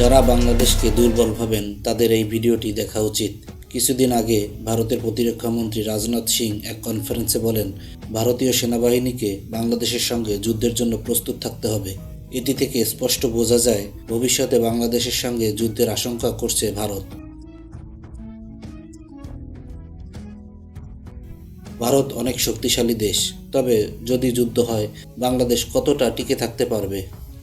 যারা বাংলাদেশকে দুর্বল ভাবেন, তাদের এই ভিডিওটি দেখা উচিত। কিছুদিন আগে ভারতের প্রতিরক্ষা মন্ত্রী রাজনাথ সিং এক কনফারেন্সে বলেন, ভারতীয় সেনাবাহিনীকে বাংলাদেশের সঙ্গে যুদ্ধের জন্য প্রস্তুত থাকতে হবে। এটি থেকে স্পষ্ট বোঝা যায়, ভবিষ্যতে বাংলাদেশের সঙ্গে যুদ্ধের আশঙ্কা করছে ভারত। ভারত অনেক শক্তিশালী দেশ, তবে যদি যুদ্ধ হয়, বাংলাদেশ কতটা টিকে থাকতে পারবে?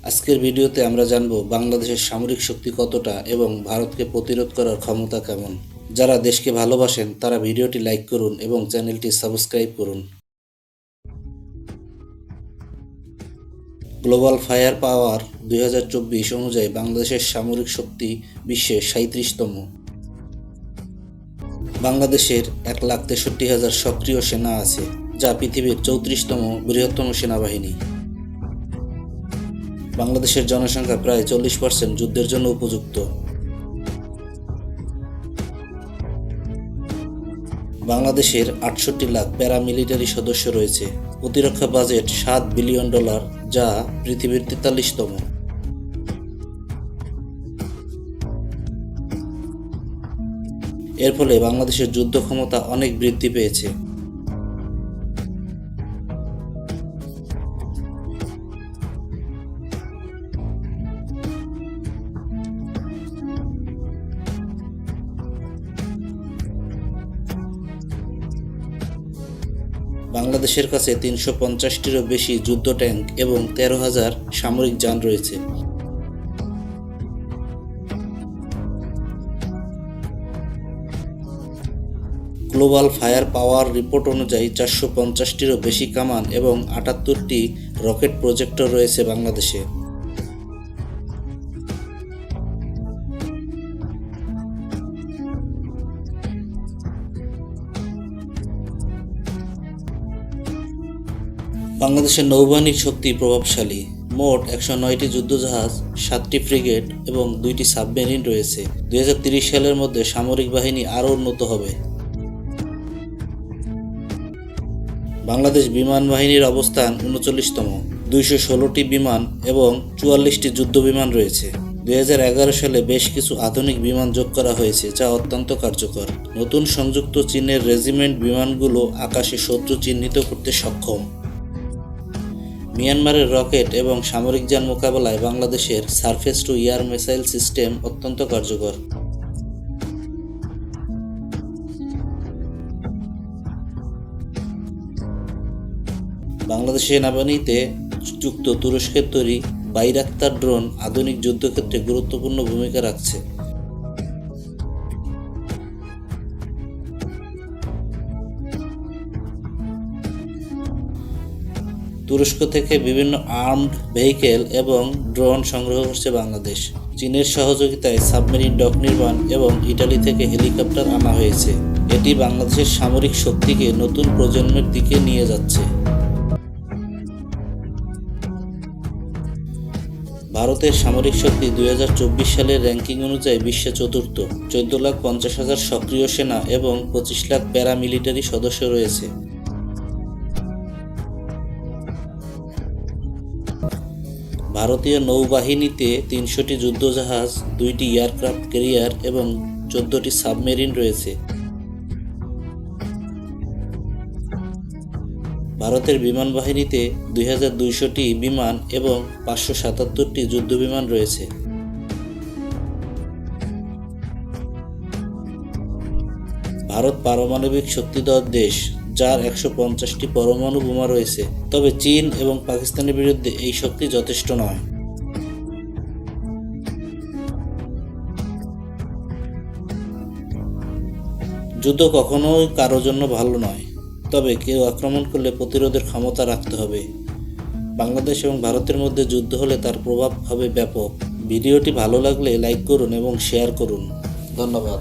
আজকের ভিডিওতে আমরা জানব বাংলাদেশের সামরিক শক্তি কতটা এবং ভারতকে প্রতিরোধ করার ক্ষমতা কেমন। যারা দেশকে ভালোবাসেন, তারা ভিডিওটি লাইক করুন এবং চ্যানেলটি সাবস্ক্রাইব করুন। গ্লোবাল ফায়ার পাওয়ার দুই হাজার চব্বিশ অনুযায়ী বাংলাদেশের সামরিক শক্তি বিশ্বের সাঁত্রিশতম বাংলাদেশের এক লাখ তেষট্টি হাজার সক্রিয় সেনা আছে, যা পৃথিবীর চৌত্রিশতম বৃহত্তম সেনাবাহিনী। বাংলাদেশের জনসংখ্যা প্রায় চল্লিশ পার্সেন্ট যুদ্ধের জন্য উপযুক্ত। বাংলাদেশের আটষট্টি লাখ প্যারামিলিটারি সদস্য রয়েছে। প্রতিরক্ষা বাজেট সাত বিলিয়ন ডলার, যা পৃথিবীর তেতাল্লিশতম। এর ফলে বাংলাদেশের যুদ্ধ ক্ষমতা অনেক বৃদ্ধি পেয়েছে। বাংলাদেশের কাছে তিনশো পঞ্চাশটিরও বেশি যুদ্ধ ট্যাঙ্ক এবং তেরো হাজার সামরিক যান রয়েছে। গ্লোবাল ফায়ার পাওয়ার রিপোর্ট অনুযায়ী চারশো পঞ্চাশটিরও বেশি কামান এবং আটাত্তরটি রকেট প্রজেক্টর রয়েছে বাংলাদেশে। বাংলাদেশের নৌবাহিনীর শক্তি প্রভাবশালী। মোট একশো নয়টি যুদ্ধজাহাজ, সাতটি ফ্রিগেট এবং দুইটি সাবমেরিন রয়েছে। দুই সালের মধ্যে সামরিক বাহিনী আরও উন্নত হবে। বাংলাদেশ বিমান বাহিনীর অবস্থান উনচল্লিশতম। দুইশো ষোলোটি বিমান এবং চুয়াল্লিশটি যুদ্ধ বিমান রয়েছে। দুই হাজার এগারো সালে বেশ কিছু আধুনিক বিমান যোগ করা হয়েছে, যা অত্যন্ত কার্যকর। নতুন সংযুক্ত চীনের রেজিমেন্ট বিমানগুলো আকাশে শত্রু চিহ্নিত করতে সক্ষম। মিয়ানমারের রকেট এবং সামরিক যান মোকাবেলায় বাংলাদেশের surface to air missile system অত্যন্ত কার্যকর। বাংলাদেশ সেনাবাহিনীতে যুক্ত তুরস্কের তৈরি বাইরাক্তার ড্রোন আধুনিক যুদ্ধক্ষেত্রে গুরুত্বপূর্ণ ভূমিকা রাখছে। তুরস্ক থেকে বিভিন্ন আর্মড ভেহিকেল এবং ড্রোন সংগ্রহ করছে বাংলাদেশ। চীনের সহযোগিতায় সাবমেরিন ডক নির্মাণ এবং ইটালি থেকে হেলিকপ্টার আনা হয়েছে। এটি বাংলাদেশের সামরিক শক্তিকে নতুন প্রজন্মের দিকে নিয়ে যাচ্ছে। ভারতের সামরিক শক্তি দুই হাজার চব্বিশ সালের র্যাঙ্কিং অনুযায়ী বিশ্বে চতুর্থ। চোদ্দ লাখ পঞ্চাশ হাজার সক্রিয় সেনা এবং পঁচিশ লাখ প্যারামিলিটারি সদস্য রয়েছে। ভারতীয় নৌবাহিনীতে তিনশোটি যুদ্ধজাহাজ, দুইটি এয়ারক্রাফট ক্যারিয়ার এবং চোদ্দটি সাবমেরিন রয়েছে। ভারতের বিমান বাহিনীতে দুই হাজার দুইশোটি বিমান এবং পাঁচশো সাতাত্তরটি যুদ্ধ বিমান রয়েছে। ভারত পারমাণবিক শক্তিধর দেশ যার একশো পঞ্চাশটি পরমাণু বোমা রয়েছে, তবে চীন এবং পাকিস্তানের বিরুদ্ধে এই শক্তি যথেষ্ট নয়। যুদ্ধ কখনোই কারোর জন্য ভালো নয়, তবে কেউ আক্রমণ করলে প্রতিরোধের ক্ষমতা রাখতে হবে। বাংলাদেশ এবং ভারতের মধ্যে যুদ্ধ হলে তার প্রভাব হবে ব্যাপক। ভিডিওটি ভালো লাগলে লাইক করুন এবং শেয়ার করুন। ধন্যবাদ।